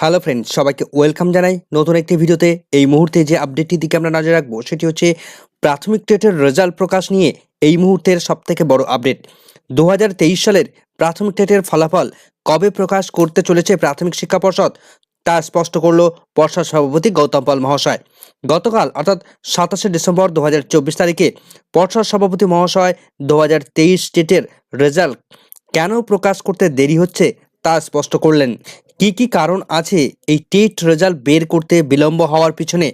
Hello friends সবাইকে welcome জানাই নতুন একটি ভিডিওতে। এই মুহূর্তে যে আপডেটটির দিকে আমরা নজর রাখব, সেটি হচ্ছে প্রাথমিক টেটের রেজাল্ট প্রকাশ নিয়ে এই মুহূর্তের সবথেকে বড় আপডেট দু হাজার তেইশ সালের প্রাথমিক টেটের ফলাফল কবে প্রকাশ করতে চলেছে প্রাথমিক শিক্ষা পর্ষদ, তা স্পষ্ট করল পর্ষদ সভাপতি গৌতম পাল মহাশয়। গতকাল, অর্থাৎ সাতাশে ডিসেম্বর দু হাজার চব্বিশ তারিখে পর্ষদ সভাপতি মহাশয় দু হাজার টেটের রেজাল্ট কেন প্রকাশ করতে দেরি হচ্ছে তা স্পষ্ট করলেন। কি কি কারণ আছে এই টেট রেজাল্ট বের করতে বিলম্ব হওয়ার পিছনে?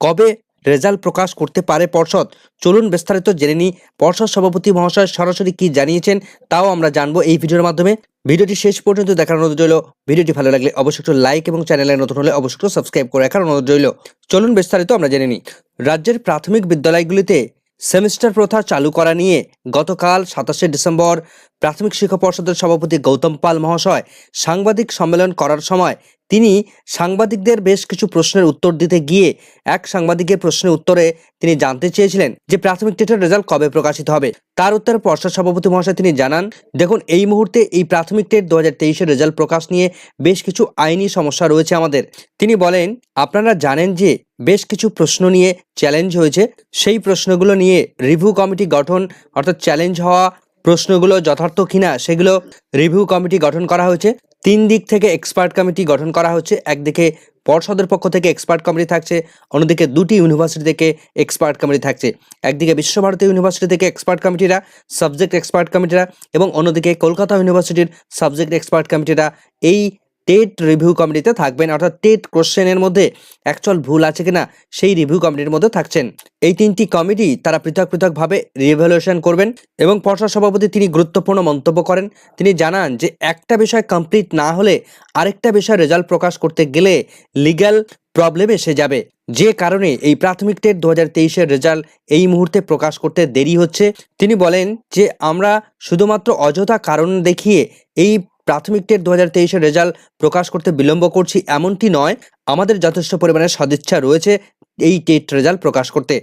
কবে রেজাল্ট প্রকাশ করতে পারে পর্ষদ? চলুন বিস্তারিত জেনে নিই। পর্ষদ সভাপতি মহাশয় সরাসরি কি জানিয়েছেন তাও আমরা জানব এই ভিডিওর মাধ্যমে। ভিডিওটি শেষ পর্যন্ত দেখার অনুরোধ রইল। ভিডিওটি ভালো লাগলে অবশ্যই একটু লাইক এবং চ্যানেলে নতুন হলে অবশ্যই সাবস্ক্রাইব করে রাখার অনুরোধ রইল। চলুন বিস্তারিত আমরা জেনে নিই। রাজ্যের প্রাথমিক বিদ্যালয়গুলিতে সেমিস্টার প্রথা চালু করা নিয়ে গতকাল সাতাশে ডিসেম্বর প্রাথমিক শিক্ষা পর্ষদের সভাপতি গৌতম পাল মহাশয় সাংবাদিক সম্মেলন করার সময় তিনি সাংবাদিকদের বেশ কিছু প্রশ্নের উত্তর দিতে গিয়ে এক সাংবাদিকের প্রশ্নের উত্তরে তিনি জানতে চেয়েছিলেন যে প্রাথমিক টেটের রেজাল্ট কবে প্রকাশিত হবে। তার উত্তরে পর্ষদ সভাপতি মহাশয় তিনি জানান, দেখুন, এই মুহূর্তে এই প্রাথমিক টেট দু হাজার রেজাল্ট প্রকাশ নিয়ে বেশ কিছু আইনি সমস্যা রয়েছে আমাদের। তিনি বলেন, আপনারা জানেন যে বেশ কিছু প্রশ্ন নিয়ে চ্যালেঞ্জ হয়েছে। সেই প্রশ্নগুলো নিয়ে রিভিউ কমিটি গঠন অর্থাৎ চ্যালেঞ্জ হওয়া প্রশ্নগুলো যথার্থ কিনা সেগুলো রিভিউ কমিটি গঠন করা হয়েছে। তিন দিক থেকে এক্সপার্ট কমিটি গঠন করা হচ্ছে। একদিকে পর্ষদের পক্ষ থেকে এক্সপার্ট কমিটি থাকছে, অন্যদিকে দুটি ইউনিভার্সিটি থেকে এক্সপার্ট কমিটি থাকছে। একদিকে বিশ্বভারতী ইউনিভার্সিটি থেকে এক্সপার্ট কমিটিরা সাবজেক্ট এক্সপার্ট কমিটিরা এবং অন্যদিকে কলকাতা ইউনিভার্সিটির সাবজেক্ট এক্সপার্ট কমিটিরা এই টেট রিভিউ কমিটিতে থাকবেন, অর্থাৎ টেট কোশ্চেনের মধ্যে অ্যাকচুয়াল ভুল আছে কিনা সেই রিভিউ কমিটির মধ্যে থাকছেন। এই তিনটি কমিটি তারা পৃথক পৃথকভাবে রিভ্যালুয়েশন করবেন এবং পর্ষদ সভাপতি তিনি গুরুত্বপূর্ণ মন্তব্য করেন। তিনি জানান যে একটা বিষয় কমপ্লিট না হলে আরেকটা বিষয় রেজাল্ট প্রকাশ করতে গেলে লিগ্যাল প্রবলেম এসে যাবে। যে কারণে এই প্রাথমিক টেট দু হাজার রেজাল্ট এই মুহূর্তে প্রকাশ করতে দেরি হচ্ছে। তিনি বলেন যে আমরা শুধুমাত্র অযথা কারণ দেখিয়ে এই প্রাথমিক টেট দু হাজার তেইশের রেজাল্ট প্রকাশ করতে বিলম্ব করছি এমনটি নয়। আমাদের যথেষ্ট পরিমাণে সদিচ্ছা রয়েছে এই টেট রেজাল্ট প্রকাশ করতে।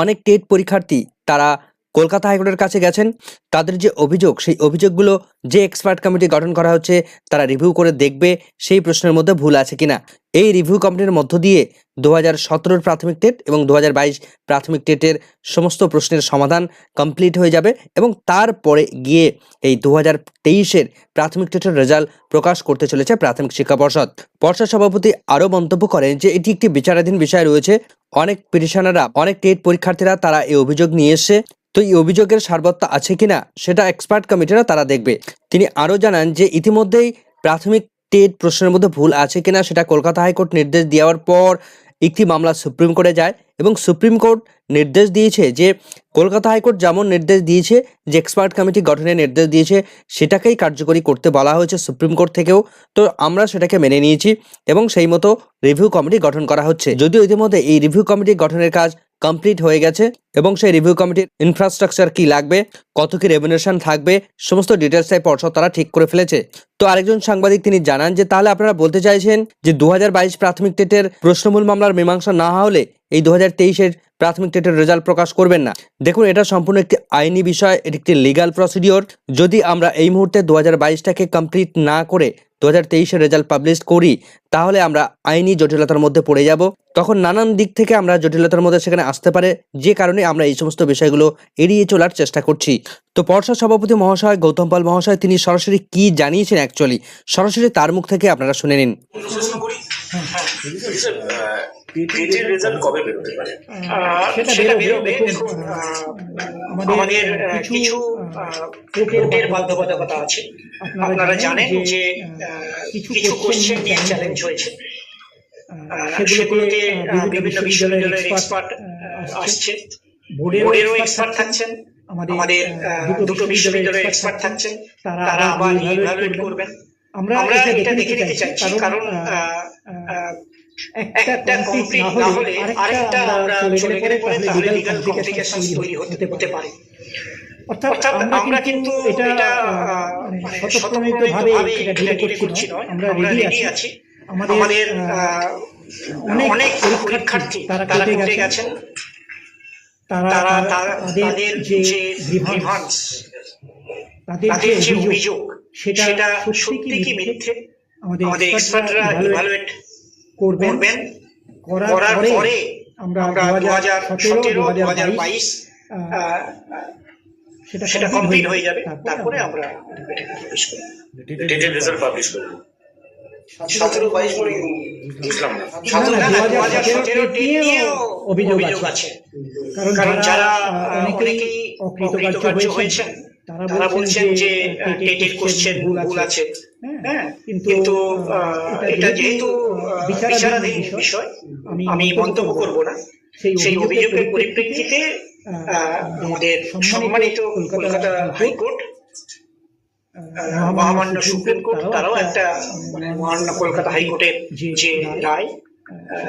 অনেক টেট পরীক্ষার্থী তারা কলকাতা হাইকোর্টের কাছে গেছেন। তাদের যে অভিযোগ, সেই অভিযোগগুলো যে এক্সপার্ট কমিটি গঠন করা হচ্ছে, তারা রিভিউ করে দেখবে। সেই প্রশ্নের মধ্যে ভুল আছে কিনা। এই রিভিউ কমিটির মধ্য দিয়ে দু হাজার প্রাথমিক টেট এবং দু হাজার বাইশ প্রাথমিক টেটের সমস্ত প্রশ্নের সমাধান কমপ্লিট হয়ে যাবে এবং তারপরে গিয়ে এই দু হাজার প্রাথমিক টেটের রেজাল্ট প্রকাশ করতে চলেছে প্রাথমিক শিক্ষা পর্ষদ। পর্ষদ সভাপতি আরও মন্তব্য করেন যে এটি একটি বিচারাধীন বিষয় রয়েছে। অনেক পিটিশনাররা অনেক টেট পরীক্ষার্থীরা তারা এই অভিযোগ নিয়ে এসছে। তো এই অভিযোগের সারবত্তা আছে কিনা, সেটা এক্সপার্ট কমিটিরা তারা দেখবে। তিনি আরও জানান যে ইতিমধ্যেই প্রাথমিক টেট প্রশ্নের মধ্যে ভুল আছে কিনা সেটা কলকাতা হাইকোর্ট নির্দেশ দেওয়ার পর একটি মামলা সুপ্রিম কোর্টে যায় এবং সুপ্রিম কোর্ট নির্দেশ দিয়েছে যে কলকাতা হাইকোর্ট যেমন নির্দেশ দিয়েছে যে এক্সপার্ট কমিটি গঠনের নির্দেশ দিয়েছে, সেটাকেই কার্যকরী করতে বলা হয়েছে সুপ্রিম কোর্ট থেকেও। তো আমরা সেটাকে মেনে নিয়েছি এবং সেই মতো রিভিউ কমিটি গঠন করা হচ্ছে। যদিও ইতিমধ্যে এই রিভিউ কমিটি গঠনের কাজ কমপ্লিট হয়ে গেছে এবং সেই রিভিউ কমিটির ইনফ্রাস্ট্রাকচার কি লাগবে, কত কি রেভেনুয়েশন থাকবে, সমস্ত ডিটেলসটাই পর্ষদ তারা ঠিক করে ফেলেছে। তো আরেকজন সাংবাদিক তিনি জানান যে তাহলে আপনারা বলতে চাইছেন যে দু প্রাথমিক টেটের প্রশ্নমূল মামলার মীমাংসা না হলে এই দু হাজার প্রাথমিক টেটের রেজাল্ট প্রকাশ করবেন না। দেখুন, এটা সম্পূর্ণ একটি আইনি বিষয়, এটি একটি লিগাল প্রসিডিওর যদি আমরা এই মুহূর্তে দু হাজার কমপ্লিট না করে দু হাজার রেজাল্ট পাবলিশ করি, তাহলে আমরা আইনি জটিলতার মধ্যে পড়ে যাব। তখন নানান দিক থেকে আমরা জটিলতার মধ্যে সেখানে আসতে পারে, যে কারণে আমরা এই সমস্ত বিষয়গুলো এড়িয়ে চলার চেষ্টা করছি। তো পর্ষদ সভাপতি মহাশয় গৌতম পাল মহাশয়, তিনি সরাসরি কি জানিয়েছেন অ্যাকচুয়ালি সরাসরি তার মুখ থেকে আপনারা শুনে নিন। প্রশ্ন রেজাল্ট কবে বেরোতে পারে সেটা বেরোবে আমাদের কিছু কোর্টের বাধ্যবাধকতা আছে। আপনারা জানেন যে কিছু কোশ্চেন নিয়ে চ্যালেঞ্জ হয়েছে। আহ, বিভিন্ন বিশ্ববিদ্যালয়ের এক্সপার্ট আসছে। বোর্ডেরও এক্সপার্ট থাকছেন। আমাদের দুটো বিশ্ববিদ্যালয়ের এক্সপার্ট থাকছেন। তারা আবার ইভ্যালুয়েট করবেন। আমরা এটা দেখে নিতে চাইছি কারণ একটা কমপ্লিট না হলে আরেকটা আমরা চলে গেলে পরে তাহলে লিগাল কমপ্লিকেশন তৈরি হতে পারে। অর্থাৎ আমরা কিন্তু এটা মানে স্বতঃপ্রণোদিতভাবে এটা ডিলে করছি নয়। আমরা রেডি আছি। আমাদের অনেক পরীক্ষার্থী তারা কেটে গেছেন। তারা তাদের যে গ্রিভান্স তাদের যে অভিযোগ সেটা সত্যি কি মিথ্যে? আমাদের এক্সপার্টরা ইভালুয়েট করবেন করার পরে আমরা দু হাজার সতেরো দু হাজার বাইশ সেটা সেটা কমপ্লিট হয়ে যাবে। তারপরে আমরা। ডেটেড রেজাল্ট পাবলিশ করব। সতেরো বাইশ পরে বুঝলাম না। সতেরো না, না, না, দু হাজার সতেরো অভিযোগ আছে। কারণ যারা অনেকেই অকৃতকার্য হয়েছেন। তারা বলছেন যে টেটের কোশ্চেন ভুল আছে। হ্যাঁ কিন্তু আহ, এটা যেহেতু বিচারাধীন বিষয় আমি মন্তব্য করব না। সেই অভিযোগের পরিপ্রেক্ষিতে আমাদের সম্মানিত কলকাতা হাইকোর্ট মহামান্য সুপ্রিম কোর্ট তারাও একটা মানে মহামান্য কলকাতা হাইকোর্টের যে রায়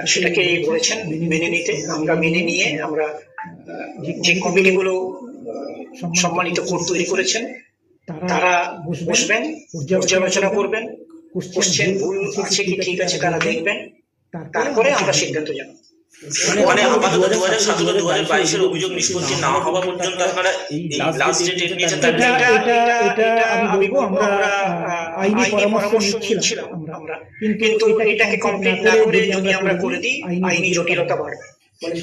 সেটাকে বলেছেন মেনে নিতে আমরা মেনে নিয়ে আমরা যে কমিটিগুলো সম্মানিত কোর্ট তৈরি করেছেন। তারা বসবেন পর্যালোচনা করবেন কোশ্চেন ভুল আছে কি ঠিক আছে তারা দেখবেন তারপরে আমরা সিদ্ধান্ত জানাব মানে আপাতত দু হাজার সতেরো দু হাজার বাইশের অভিযোগ নিষ্পত্তি না হওয়া পর্যন্ত আপনারা এই লাস্ট ডেট নিয়েছেন তার এটা এটা- এটা এটা এটা আমি আমি বলব, বলব আমরা, আমরা আইনি আইনি পরামর্শ পরামর্শ নিচ্ছিলাম। নিচ্ছিলাম। আমরা আমরা। কিন্তু কিন্তু এটাকে এটাকে কমপ্লিট না করে যদি যদি আমরা আমরা করে দিই আইনি জটিলতা বাড়বে।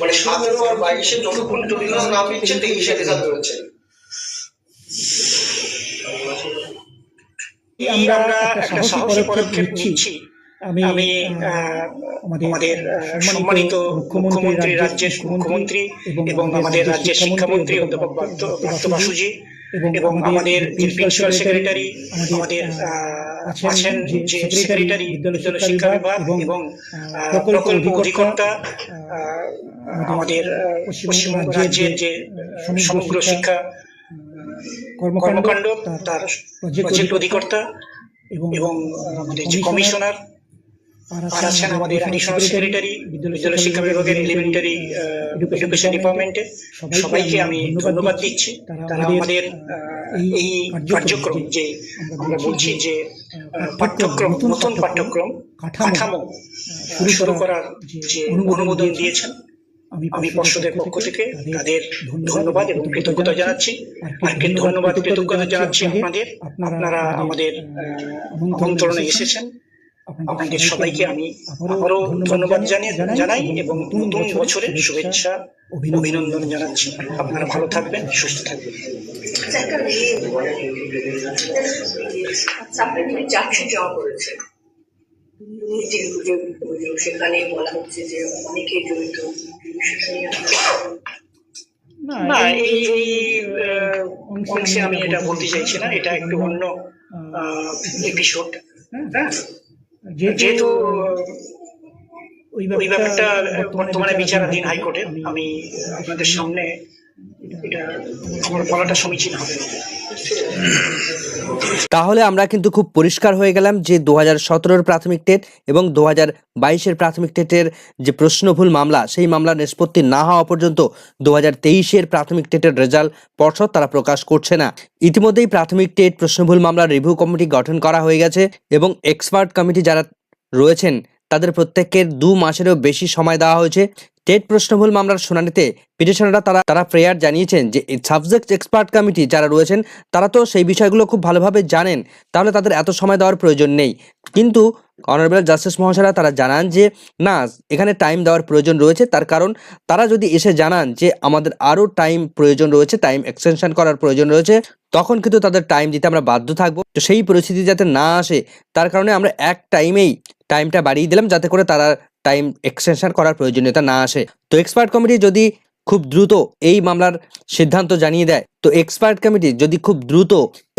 মানে সতেরো আর বাইশে যতক্ষণ জটিলতা না মিটছে তেইশে রেজাল্ট বেরোচ্ছে আমরা একটা সাহসী পদক্ষেপ নিচ্ছি। আমি আমাদের সম্মানিত মুখ্যমন্ত্রী রাজ্যের মুখ্যমন্ত্রী এবং আমাদের রাজ্যের শিক্ষামন্ত্রী অধ্যাপক বাসুজি এবং আমাদের প্রিন্সিপাল সেক্রেটারি আমাদের আহ, আছেন যে সেক্রেটারি বিদ্যালয় শিক্ষা বিভাগ এবং প্রকল্প অধিকর্তা আহ, আমাদের পশ্চিমবঙ্গ রাজ্যের যে সমগ্র শিক্ষা কর্মকাণ্ড তার প্রজেক্ট অধিকর্তা এবং আমাদের যে কমিশনার আর আছেন আমাদের অ্যাডিশনাল সেক্রেটারি বিদ্যালয় শিক্ষা বিভাগের এলিমেন্টারি এডুকেশন ডিপার্টমেন্টে সবাইকে আমি ধন্যবাদ দিচ্ছি। তারা আমাদের এই কার্যক্রম যে আমরা বলছি যে পাঠ্যক্রম নতুন পাঠ্যক্রম কাঠামো শুরু করার যে অনুমোদন দিয়েছেন। আমি পর্ষদের পক্ষ থেকে তাদের ধন্যবাদ এবং কৃতজ্ঞতা জানাচ্ছি। আর কি ধন্যবাদ কৃতজ্ঞতা জানাচ্ছি আপনাদের। আপনারা আমাদের আমন্ত্রণে এসেছেন। আপনাদের সবাইকে আমি আবারও ধন্যবাদ জানিয়ে জানাই এবং নতুন বছরের শুভেচ্ছা অভিনন্দন জানাচ্ছি। আপনারা ভালো থাকবেন সুস্থ থাকবেন। আচ্ছা চাকরি জমা করেছেন। সেখানে বলা হচ্ছে যে অনেকে জড়িত। না এই অংশে আমি এটা বলতে চাইছি না এটা একটু অন্য এপিসোড হ্যাঁ যেহেতু ওই ওই ব্যাপারটা বর্তমানে বিচারাধীন হাইকোর্টে আমি আপনাদের সামনে তাহলে আমরা কিন্তু খুব পরিষ্কার হয়ে গেলাম যে দু হাজার প্রাথমিক টেট এবং দু হাজার বাইশের প্রাথমিক টেটের যে প্রশ্নভুল মামলা, সেই মামলা নিষ্পত্তি না হওয়া পর্যন্ত দু হাজার তেইশের প্রাথমিক টেটের রেজাল্ট পর্ষদ তারা প্রকাশ করছে না। ইতিমধ্যেই প্রাথমিক টেট প্রশ্নভুল মামলার রিভিউ কমিটি গঠন করা হয়ে গেছে এবং এক্সপার্ট কমিটি যারা রয়েছেন, তাদের প্রত্যেকের দু মাসেরও বেশি সময় দেওয়া হয়েছে। টেট প্রশ্নভুল মামলার শুনানিতে পিটিশনাররা তারা তারা প্রেয়ার জানিয়েছেন যে সাবজেক্ট এক্সপার্ট কমিটি যারা রয়েছেন, তারা তো সেই বিষয়গুলো খুব ভালোভাবে জানেন। তাহলে তাদের এত সময় দেওয়ার প্রয়োজন নেই। কিন্তু অনারেবল জাস্টিস মহাশয়রা তারা জানান যে, না, এখানে টাইম দেওয়ার প্রয়োজন রয়েছে। তার কারণ তারা যদি এসে জানান যে আমাদের আরও টাইম প্রয়োজন রয়েছে, টাইম এক্সটেনশন করার প্রয়োজন রয়েছে, তখন কিন্তু তাদের টাইম দিতে আমরা বাধ্য থাকব। তো সেই পরিস্থিতি যাতে না আসে, তার কারণে আমরা এক টাইমেই টাইমটা বাড়িয়ে দিলাম যাতে করে তারা টাইম এক্সটেনশন করার প্রয়োজনীয়তা না আসে। তো এক্সপার্ট কমিটি যদি খুব দ্রুত এই মামলার সিদ্ধান্ত জানিয়ে দেয়, তো এক্সপার্ট কমিটি যদি খুব দ্রুত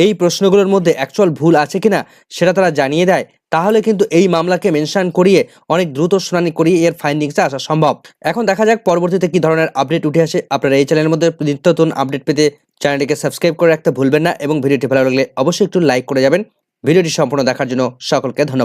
এই প্রশ্নগুলোর মধ্যে অ্যাকচুয়াল ভুল আছে কিনা সেটা তারা জানিয়ে দেয়, তাহলে কিন্তু এই মামলাকে মেনশন করিয়ে অনেক দ্রুত শুনানি করিয়ে এর ফাইন্ডিংসে আসা সম্ভব। এখন দেখা যাক পরবর্তীতে কি ধরনের আপডেট উঠে আসে। আপনারা এই চ্যানেলের মধ্যে নিত্য নতুন আপডেট পেতে চ্যানেলটিকে সাবস্ক্রাইব করে রাখতে ভুলবেন না এবং ভিডিওটি ভালো লাগলে অবশ্যই একটু লাইক করে যাবেন। ভিডিওটি সম্পূর্ণ দেখার জন্য সকলকে ধন্যবাদ।